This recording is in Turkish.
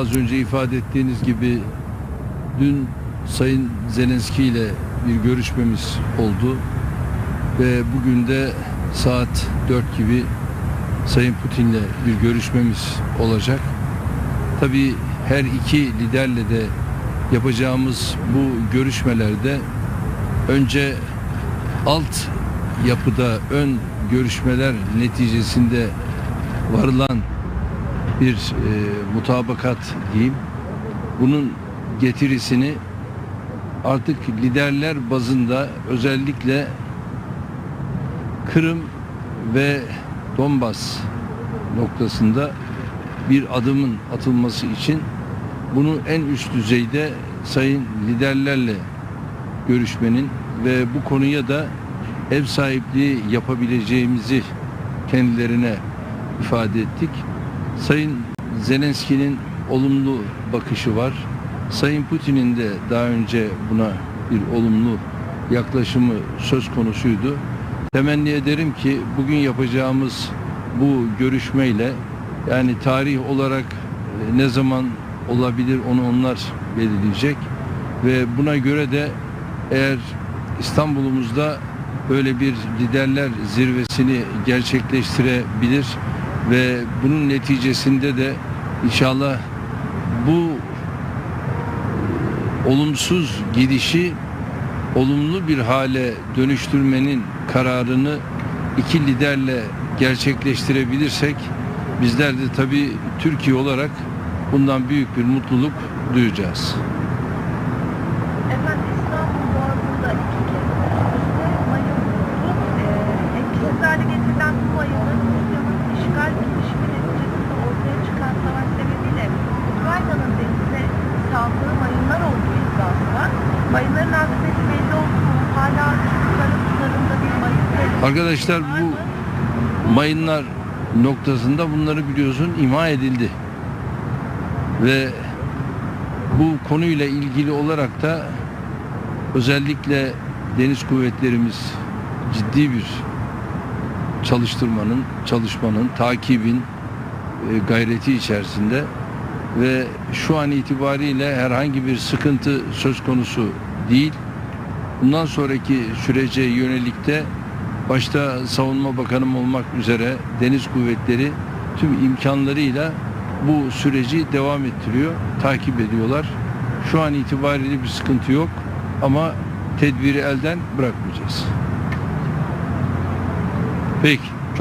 Az önce ifade ettiğiniz gibi dün Sayın Zelenski ile bir görüşmemiz oldu ve bugün de saat 4 gibi Sayın Putin'le bir görüşmemiz olacak. Tabii her iki liderle de yapacağımız bu görüşmelerde önce alt yapıda ön görüşmeler neticesinde varılan bir e, mutabakat diyeyim. Bunun getirisini artık liderler bazında özellikle Kırım ve Donbas noktasında bir adımın atılması için bunu en üst düzeyde sayın liderlerle görüşmenin ve bu konuya da ev sahipliği yapabileceğimizi kendilerine ifade ettik. Sayın Zelenski'nin olumlu bakışı var. Sayın Putin'in de daha önce buna bir olumlu yaklaşımı söz konusuydu. Temenni ederim ki bugün yapacağımız bu görüşmeyle yani tarih olarak e, ne zaman olabilir onu onlar belirleyecek ve buna göre de eğer İstanbul'umuzda böyle bir liderler zirvesini gerçekleştirebilir ve bunun neticesinde de inşallah bu olumsuz gidişi olumlu bir hale dönüştürmenin kararını iki liderle gerçekleştirebilirsek bizler de tabii Türkiye olarak bundan büyük bir mutluluk duyacağız. Mayınların akıbeti belli oldu mu? Hala Türklerin sularında bir mayın Arkadaşlar bu mayınlar noktasında bunları biliyorsun imha edildi. Ve bu konuyla ilgili olarak da özellikle deniz kuvvetlerimiz ciddi bir çalıştırmanın, çalışmanın, takibin e, gayreti içerisinde ve şu an itibariyle herhangi bir sıkıntı söz konusu değil. Bundan sonraki sürece yönelikte başta Savunma Bakanım olmak üzere Deniz Kuvvetleri tüm imkanlarıyla bu süreci devam ettiriyor, takip ediyorlar. Şu an itibariyle bir sıkıntı yok ama tedbiri elden bırakmayacağız. Peki.